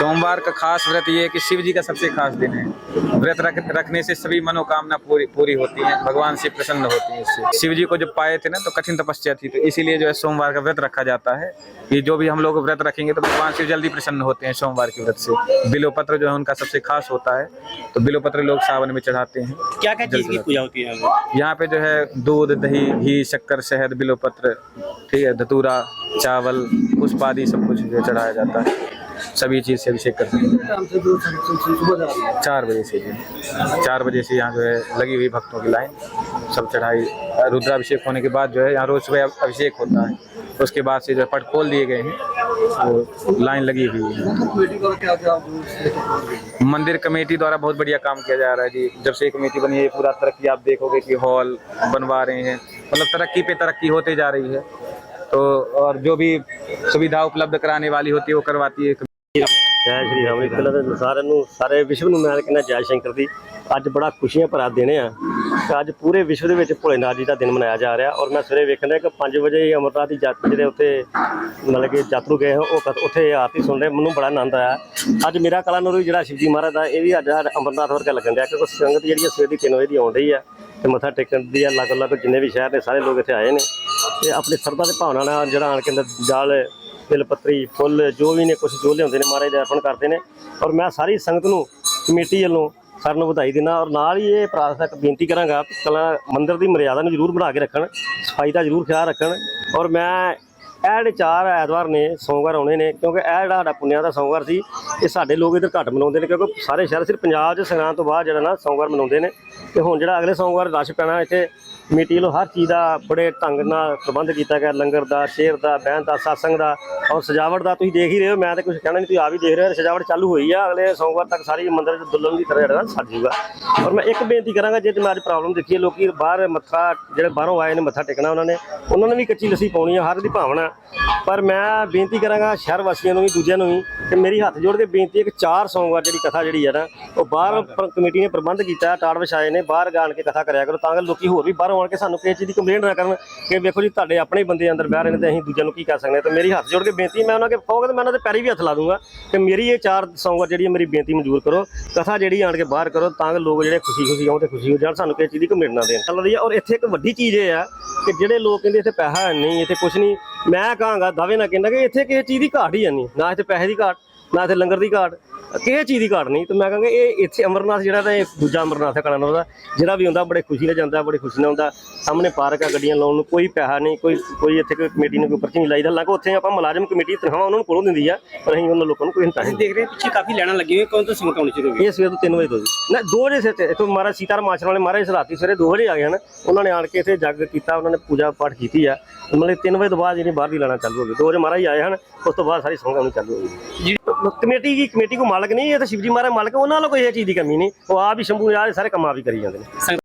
सोमवार का खास व्रत ये है कि शिव जी का सबसे खास दिन है। व्रत रख, रखने से सभी मनोकामना पूरी पूरी होती है भगवान से प्रसन्न होती है इससे। शिव जी को जब पाए थे ना तो कठिन तपस्या थी तो इसीलिए जो है सोमवार का व्रत रखा जाता है। कि जो भी हम लोग व्रत रखेंगे तो भगवान शिव जल्दी प्रसन्न होते हैं सोमवार के व्रत से। बिलोपत्र जो है उनका सबसे खास होता है तो बिलोपत्र लोग सावन में चढ़ाते हैं। क्या क्या चीज़ की पूजा होती है यहाँ पे? जो है दूध दही घी शक्कर शहद बिलोपत्र ठीक है धतूरा चावल पुष्प आदि सब कुछ जो चढ़ाया जाता है। सभी चीज़ से अभिषेक करते हैं। चार बजे से जी। चार बजे से यहाँ जो है लगी हुई भक्तों की लाइन। सब चढ़ाई रुद्राभिषेक होने के बाद जो है यहाँ रोज सुबह अभिषेक होता है। उसके बाद से जो है पट खोल दिए गए हैं वो लाइन लगी हुई है। मंदिर कमेटी द्वारा बहुत बढ़िया काम किया जा रहा है जी। जब से ये कमेटी बनी है पूरा तरक्की आप देखोगे कि हॉल बनवा रहे हैं। मतलब तरक्की पे तरक्की होते जा रही है। तो और जो भी सुविधा उपलब्ध कराने वाली होती है वो करवाती है ਜੈ ਸ਼੍ਰੀ ਰਾਮ ਜੀ। ਪਹਿਲਾਂ ਤਾਂ ਸਾਰਿਆਂ ਨੂੰ, ਸਾਰੇ ਵਿਸ਼ਵ ਨੂੰ ਮੈਂ ਕਹਿੰਦਾ ਜੈ ਸ਼ੰਕਰ ਦੀ। ਅੱਜ ਬੜਾ ਖੁਸ਼ੀਆਂ ਭਰਾ ਦਿਨ ਆ। ਤੇ ਅੱਜ ਪੂਰੇ ਵਿਸ਼ਵ ਦੇ ਵਿੱਚ ਭੋਲੇਨਾਥ ਜੀ ਦਾ ਦਿਨ ਮਨਾਇਆ ਜਾ ਰਿਹਾ। ਔਰ ਮੈਂ ਸਵੇਰੇ ਵੇਖਣ ਡਿਆ ਕਿ 5 ਵਜੇ ਅਮਰਨਾਥ ਦੀ ਯਾਤਰਾ ਜਿਹੜੇ ਉੱਤੇ ਮਤਲਬ ਕਿ ਯਾਤਰੂ ਗਏ ਹਨ ਉਹ ਉੱਥੇ ਆਰਤੀ ਸੁਣ ਰਹੇ। ਮੈਨੂੰ ਬੜਾ ਆਨੰਦ ਆਇਆ। ਅੱਜ ਮੇਰਾ ਕਲਾ ਨੂਰ ਜਿਹੜਾ ਸ਼ਿਵਜੀ ਮਹਾਰਾਜ ਦਾ, ਇਹ ਵੀ ਅੱਜ ਸਾਡਾ ਅਮਰਨਾਥ ਵਰਗਾ ਲੱਗਣ ਡਿਆ। ਕਿਉਂਕਿ ਸੰਗਤ ਜਿਹੜੀ ਆ ਸਵੇਰ ਦੀ 3 ਵਜੇ ਦੀ ਆਉਣ ਰਹੀ ਆ। ਤੇ ਮੱਥਾ ਟੇਕਣ ਦੀ ਆ ਅਲੱਗ ਅਲੱਗ ਜਿੰਨੇ ਵੀ ਸ਼ਹਿਰ ਨੇ, ਸਾਰੇ ਲੋਕ ਇੱਥੇ ਆਏ ਨੇ। ਤੇ ਆਪਣੀ ਸਰਦਾ ਦੇ ਭਾਵਨਾ ਨਾਲ ਜਿਹੜਾ ਆਣ ਕੇ ਜਾਲ ਬਿਲ ਪੱਤਰੀ, ਫੁੱਲ, ਜੋ ਵੀ ਨੇ ਕੁਝ ਜੋ ਲਿਆਉਂਦੇ ਨੇ, ਮਹਾਰਾਜ ਦੇ ਅਰਪਣ ਕਰਦੇ ਨੇ। ਔਰ ਮੈਂ ਸਾਰੀ ਸੰਗਤ ਨੂੰ, ਕਮੇਟੀ ਵੱਲੋਂ ਸਾਰਿਆਂ ਨੂੰ ਵਧਾਈ ਦਿੰਦਾ ਔਰ ਨਾਲ ਹੀ ਇਹ ਪ੍ਰਾਰਥਨਾ ਬੇਨਤੀ ਕਰਾਂਗਾ ਕਿ ਕਲਾ ਮੰਦਿਰ ਦੀ ਮਰਿਆਦਾ ਨੂੰ ਜ਼ਰੂਰ ਬਣਾ ਕੇ ਰੱਖਣ, ਸਫ਼ਾਈ ਦਾ ਜ਼ਰੂਰ ਖਿਆਲ ਰੱਖਣ। ਔਰ ਮੈਂ ਇਹ ਜਿਹੜੇ ਚਾਰ ਐਤਵਾਰ ਨੇ, ਸੋਮਵਾਰ ਆਉਣੇ ਨੇ, ਕਿਉਂਕਿ ਇਹ ਜਿਹੜਾ ਸਾਡਾ ਪੁੰਨਿਆ ਦਾ ਸੋਮਵਾਰ ਸੀ, ਇਹ ਸਾਡੇ ਲੋਕ ਇਧਰ ਘੱਟ ਮਨਾਉਂਦੇ ਨੇ, ਕਿਉਂਕਿ ਸਾਰੇ ਸ਼ਹਿਰ ਸਿਰਫ ਪੰਜਾਬ 'ਚ ਸੰਗਰਾਂਦ ਤੋਂ ਬਾਅਦ ਜਿਹੜਾ ਨਾ ਸੋਮਵਾਰ ਮਨਾਉਂਦੇ ਨੇ। ਤੇ ਹੁਣ ਜਿਹੜਾ ਅਗਲੇ ਸੋਮਵਾਰ ਰਸ਼ ਪੈਣਾ ਇੱਥੇ ਕਮੇਟੀ ਵੱਲੋਂ ਹਰ ਚੀਜ਼ ਦਾ ਬੜੇ ਢੰਗ ਨਾਲ ਪ੍ਰਬੰਧ ਕੀਤਾ ਗਿਆ। ਲੰਗਰ ਦਾ ਸ਼ੇਰ ਦਾ ਬਹਿਣ ਦਾ satsang ਦਾ ਔਰ ਸਜਾਵਟ ਦਾ ਤੁਸੀਂ ਦੇਖ ਹੀ ਰਹੇ ਹੋ। ਮੈਂ ਤਾਂ ਕੁਝ ਕਹਿਣਾ ਨਹੀਂ ਤੁਸੀਂ ਆਪ ਹੀ ਦੇਖ ਰਹੇ ਹੋ। ਸਜਾਵਟ ਚਾਲੂ ਹੋਈ ਆ। ਅਗਲੇ ਸੋਮਵਾਰ ਤੱਕ ਸਾਰੀ ਮੰਦਿਰ ਚ ਦੁਲਹਨ ਦੀ ਤਰ੍ਹਾਂ ਜਿਹੜਾ ਸੱਜ ਜੂਗਾ। ਔਰ ਮੈਂ ਇੱਕ ਬੇਨਤੀ ਕਰਾਂਗਾ ਜੇ ਤੇ ਮੈਂ ਅੱਜ ਪ੍ਰੋਬਲਮ ਦੇਖੀ ਹੈ ਲੋਕੀ ਬਾਹਰ ਮੱਥਾ ਜਿਹੜੇ ਬਾਹਰੋਂ ਆਏ ਨੇ ਮੱਥਾ ਟੇਕਣਾ ਉਹਨਾਂ ਨੇ ਉਹਨਾਂ ਨੇ ਵੀ ਕੱਚੀ ਲੱਸੀ ਪਾਉਣੀ ਆ ਹਰ ਦੀ ਭਾਵਨਾ। ਪਰ ਮੈਂ ਬੇਨਤੀ ਕਰਾਂਗਾ ਸ਼ਹਿਰ ਵਾਸੀਆਂ ਨੂੰ ਵੀ ਦੂਜਿਆਂ ਨੂੰ ਵੀ ਕਿ ਮੇਰੀ ਹੱਥ ਜੋੜ ਕੇ ਬੇਨਤੀ ਹੈ ਕਿ ਚਾਰ ਸੋਮਵਾਰ ਜਿਹੜੀ ਕਥਾ ਜਿਹੜੀ ਹੈ ਨਾ ਉਹ ਬਾਹਰ ਕਮੇਟੀ ਨੇ ਪ੍ਰਬੰਧ ਕੀਤਾ ਟਾੜ ਵਿਛਾਏ ਨੇ ਬਾਹਰ ਗਾਣ ਕੇ ਕਥਾ ਕਰਿਆ ਕਰੋ ਤਾਂ ਕਿ ਲੋਕੀ ਹੋਰ ਵੀ ਬਾਹਰੋਂ ਆਣ ਕੇ ਸਾਨੂੰ ਕਿਸੇ ਚੀਜ਼ ਦੀ ਕੰਪਲੇਂਟ ਨਾ ਕਰਨ ਕਿ ਵੇਖੋ ਜੀ, ਤੁਹਾਡੇ ਆਪਣੇ ਹੀ ਬੰਦੇ ਅੰਦਰ ਬਹਿ ਰਹੇ ਨੇ ਤੇ ਅਸੀਂ ਦੂਜਿਆਂ ਨੂੰ ਕੀ ਕਰ ਸਕਦੇ ਹਾਂ? ਤੇ ਮੇਰੀ ਹੱਥ ਜੋੜ ਕੇ ਬੇਨਤੀ, ਮੈਂ ਉਹਨਾਂ ਕੇ ਕਹੋਗੇ ਤੇ ਮੈਂ ਉਹਨਾਂ ਦੇ ਪੈਰੀ ਵੀ ਹੱਥ ਲਾ ਦੂੰਗਾ ਕਿ ਮੇਰੀ ਇਹ ਚਾਰ ਸੋਮਵਾਰ ਜਿਹੜੀ ਹੈ ਮੇਰੀ ਬੇਨਤੀ ਮਨਜ਼ੂਰ ਕਰੋ, ਕਥਾ ਜਿਹੜੀ ਆਣ ਕੇ ਬਾਹਰ ਕਰੋ ਤਾਂ ਕਿ ਲੋਕ ਜਿਹੜੇ ਖੁਸ਼ੀ ਖੁਸ਼ੀ ਆਉਣ ਤੇ ਖੁਸ਼ੀ ਹੋ ਜਾਣ, ਸਾਨੂੰ ਕਿਸੇ ਚੀਜ਼ ਦੀ ਕੰਪਲੇਂਟ ਨਾ ਦੇਣ। ਚੱਲ ਰਹੀ ਹੈ ਔਰ ਇੱਥੇ ਇੱਕ ਵੱਡੀ ਚੀਜ਼ ਇਹ ਆ ਕਿ ਜਿਹੜੇ ਲੋਕ ਕਹਿੰਦੇ ਇੱਥੇ ਪੈਸਾ ਹੈ ਨਹੀਂ, ਇੱਥੇ ਕੁਝ ਨਹੀਂ, ਮੈਂ ਕਹਾਂਗਾ, ਦਾਅਵੇ ਨਾਲ ਕਹਿੰਦਾ ਕਿ ਇੱਥੇ ਕਿਸੇ ਚੀਜ਼ ਦੀ ਘਾਟ ਹੀ ਹੈ ਨਹੀਂ, ਨਾ ਇੱਥੇ ਪੈਸੇ ਦੀ ਘਾਟ ਨਾ ਇੱਥੇ ਲੰਗਰ ਦੀ ਘਾਟ ਕਿਸੇ ਚੀਜ਼ ਦੀ ਘਾਟ ਨਹੀਂ। ਤੇ ਮੈਂ ਕਹਾਂਗਾ ਇਹ ਇੱਥੇ ਅਮਰਨਾਥ ਜਿਹੜਾ ਤਾਂ ਇਹ ਦੂਜਾ ਅਮਰਨਾਥ ਹੈ ਕਲਨ ਦਾ ਜਿਹੜਾ ਵੀ ਹੁੰਦਾ ਬੜੇ ਖੁਸ਼ੀ ਨਾਲ ਜਾਂਦਾ ਬੜੇ ਖੁਸ਼ੀ ਨਾਲ ਹੁੰਦਾ। ਸਾਹਮਣੇ ਪਾਰਕ ਆ ਗੱਡੀਆਂ ਲਾਉਣ ਨੂੰ ਕੋਈ ਪੈਸਾ ਨਹੀਂ ਕੋਈ ਕੋਈ ਇੱਥੇ ਕੋਈ ਕਮੇਟੀ ਨੂੰ ਕੋਈ ਪਰਚੀ ਨਹੀਂ ਲਾਈਦਾ। ਲਾਗੋ ਉੱਥੇ ਆਪਾਂ ਮੁਲਾਜ਼ਮ ਕਮੇਟੀ ਤਨਖਾਹਾਂ ਉਹਨਾਂ ਨੂੰ ਕੋਲੋਂ ਦਿੰਦੀ ਆ ਪਰ ਅਸੀਂ ਉਹਨਾਂ ਲੋਕਾਂ ਨੂੰ ਕੋਈ ਹੰਤਾ ਨਹੀਂ ਦੇਖ ਰਹੇ ਪਿੱਛੇ ਕਾਫੀ ਲੈਣਾ ਲੱਗੀ ਹੋਈ ਕੌਣ ਤੋਂ ਸਮਕਾਉਣੀ ਸ਼ੁਰੂ ਹੋ ਇਹ ਸਵੇਰ ਤੋਂ 3 ਵਜੇ ਤੋਂ ਜੀ। ਨਾ 2 ਵਜੇ ਸੇ ਇਥੋਂ ਮਹਾਰਾਜ ਸੀਤਾਰ ਮਾਸ਼ਰ ਵਾਲੇ ਮਹਾਰਾਜ ਸਰਾਤੀ ਸਵੇਰੇ 2 ਵਜੇ ਆ ਗਏ ਹਨ। ਉਹਨਾਂ ਨੇ ਆਣ ਕੇ ਇੱਥੇ ਜੱਗ ਕੀਤਾ ਉਹਨਾਂ ਨੇ ਪੂਜਾ ਪਾਠ ਕੀਤੀ ਆ। ਮਤਲਬ 3 ਵਜੇ ਤੋਂ ਬਾਅਦ ਜਿਹੜੀ ਬਾਹਰ ਦੀ ਲੈਣਾ ਚੱਲ ਹੋ ਗਈ। 2 ਵਜੇ ਮਹਾਰਾਜ ਆਏ ਹਨ ਉਸ ਤੋਂ ਬਾਅਦ ਸਾਰੀ ਸੰਗਤ ਨੂੰ ਚੱਲ ਹੋ ਗਈ। ਕਮੇਟੀ ਦੀ ਕਮੇਟੀ ਕੋ ਮਾਲਕ ਨਹੀਂ, ਇਹ ਤਾਂ ਸ਼ਿਵਜੀ ਮਹਾਰਾਜ ਮਾਲਕ, ਉਹਨਾਂ ਨਾਲ ਕੋਈ ਇਹ ਚੀਜ਼ ਦੀ ਕਮੀ ਨਹੀਂ। ਉਹ ਆਪ ਹੀ ਸ਼ੰਭੂ ਆ ਸਾਰੇ ਕੰਮ ਆਪ ਹੀ ਕਰੀ ਜਾਂਦੇ ਨੇ।